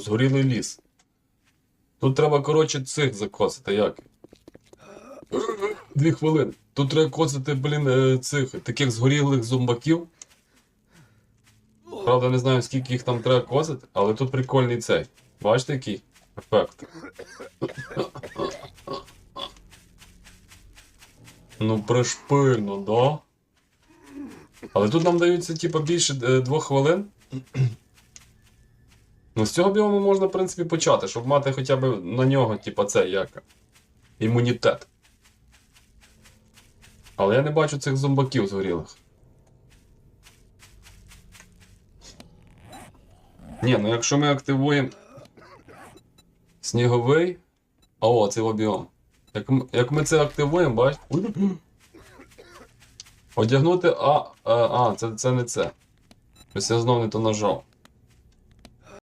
Згорілий ліс. Тут треба, коротше, цих закосити, як? Дві хвилини. Тут треба косити, блін, е, цих таких згорілих зомбаків. Правда, не знаю, скільки їх там треба косити, але тут прикольний цей. Бачите, який ефект? Ну, пришпильно, да? Але тут нам даються, типа, більше е, двох хвилин. Ну, з цього біому можна, в принципі, почати, щоб мати хоча б на нього, типа, це як. Імунітет. Але я не бачу цих зомбаків згорілих. Ні, ну якщо ми активуємо сніговий. А о, це його біом. Як, як ми це активуємо, бачите? Одягнути А. А, а це, це не це. Ось я знов не то нажав.